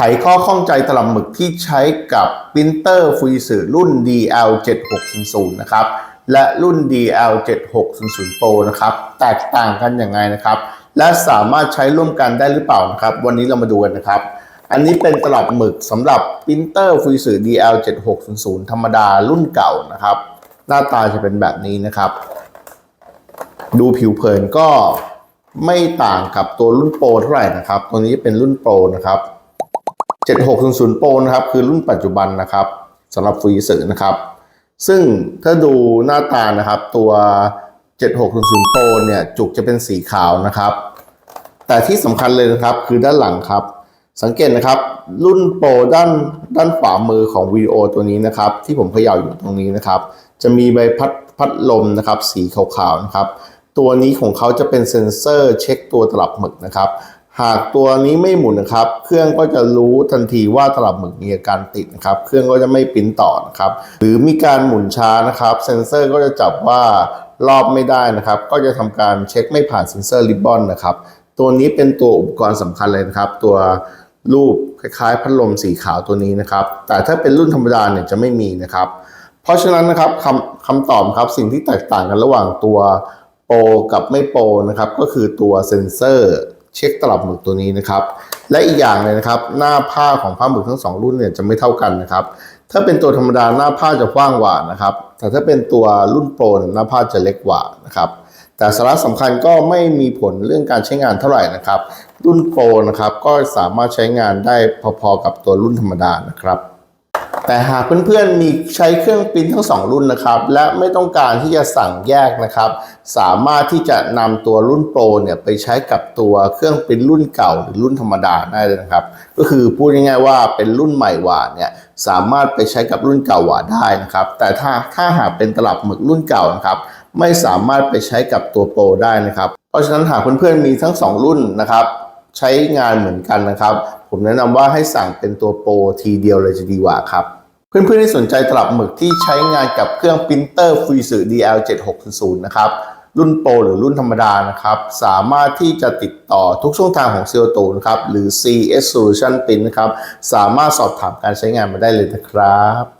ไขข้อข้องใจตลับหมึกที่ใช้กับปรินเตอร์ฟรีสื่อรุ่น DL7600 นะครับ และรุ่น DL7600 Pro นะครับ แตกต่างกันอย่างไรนะครับ และสามารถใช้ร่วมกันได้หรือเปล่านะครับ วันนี้เรามาดูกันนะครับ อันนี้เป็นตลับหมึกสำหรับปรินเตอร์ฟรีสื่อ DL7600 ธรรมดารุ่นเก่านะครับ หน้าตาจะเป็นแบบนี้นะครับ ดูผิวเผินก็ไม่ต่างกับตัวรุ่นโปรเท่าไหร่นะครับ ตัวนี้เป็นรุ่นโปรนะครับ 7600 Pro นะครับ คือรุ่นปัจจุบันนะครับสำหรับฟรีสื่อนะครับ ซึ่งถ้าดูหน้าตานะครับตัว 7600 Pro เนี่ยจุกจะเป็นสีขาวนะครับ แต่ที่สำคัญเลยนะครับคือด้านหลังครับ สังเกตนะครับ รุ่นโปรด้านด้านขวามือของวิดีโอตัวนี้นะครับ ที่ผมเขย่าอยู่ตรงนี้นะครับ จะมีใบพัดพัดลมนะครับ สีขาวๆนะครับ ตัวนี้ของเขาจะเป็นเซ็นเซอร์เช็คตัวตลับหมึกนะครับ หากตัวนี้ไม่หมุนนะครับ เครื่องก็จะรู้ทันทีว่าตลับหมึกมีอาการติดนะครับ เครื่องก็จะไม่ปิ้นต่อนะครับ หรือมีการหมุนช้านะครับ เซ็นเซอร์ก็จะจับว่ารอบไม่ได้นะครับ ก็จะทำการเช็คไม่ผ่านเซ็นเซอร์ริบบอนนะครับ ตัวนี้เป็นตัวอุปกรณ์สำคัญเลยนะครับ ตัวรูปคล้ายๆ พัดลมสีขาวตัวนี้นะครับ แต่ถ้าเป็นรุ่นธรรมดาเนี่ยจะไม่มีนะครับ เพราะฉะนั้นนะครับคำคำตอบครับสิ่งที่แตกต่างกันระหว่างตัวโปรกับไม่โปรนะครับ ก็คือตัวเซ็นเซอร์ เช็คตลับหมึกตัวนี้นะครับ และอีกอย่างเลยนะครับ หน้าผ้าของผ้าหมึกทั้งสองรุ่นเนี่ยจะไม่เท่ากันนะครับ ถ้าเป็นตัวธรรมดาหน้าผ้าจะกว้างกว่านะครับ แต่ถ้าเป็นตัวรุ่นโปรหน้าผ้าจะเล็กกว่านะครับแต่สาระสำคัญก็ไม่มีผลเรื่องการใช้งานเท่าไหร่นะครับ รุ่นโปรนะครับก็สามารถใช้งานได้พอๆกับตัวรุ่นธรรมดานะครับ แต่หากเพื่อนๆมีใช้เครื่องปริ้นทั้งสองรุ่นนะครับ และไม่ต้องการที่จะสั่งแยกนะครับ สามารถที่จะนำตัวรุ่นโปรเนี่ยไปใช้กับตัวเครื่องปริ้นรุ่นเก่าหรือรุ่นธรรมดาได้เลยนะครับ ก็คือพูดง่ายๆว่าเป็นรุ่นใหม่หว่าเนี่ยสามารถไปใช้กับรุ่นเก่าหว่าได้นะครับ แต่ถ้าถ้าหากเป็นตลับหมึกรุ่นเก่านะครับไม่สามารถไปใช้กับตัวโปรได้นะครับ เพราะฉะนั้นหากเพื่อนๆมีทั้งสองรุ่นนะครับใช้งานเหมือนกันนะครับ ผมแนะนำว่าให้สั่งเป็นตัวโปรทีเดียวเลยจะดีกว่าครับ เพื่อนๆที่สนใจตลับหมึกที่ใช้งานกับเครื่องปรินเตอร์ฟรีสื่อ DL760 นะครับรุ่นโปรหรือรุ่นธรรมดานะครับ สามารถที่จะติดต่อทุกช่องทางของเซียวตนะครับ หรือ CS Solution Print นะครับ สามารถสอบถามการใช้งานมาได้เลยนะครับ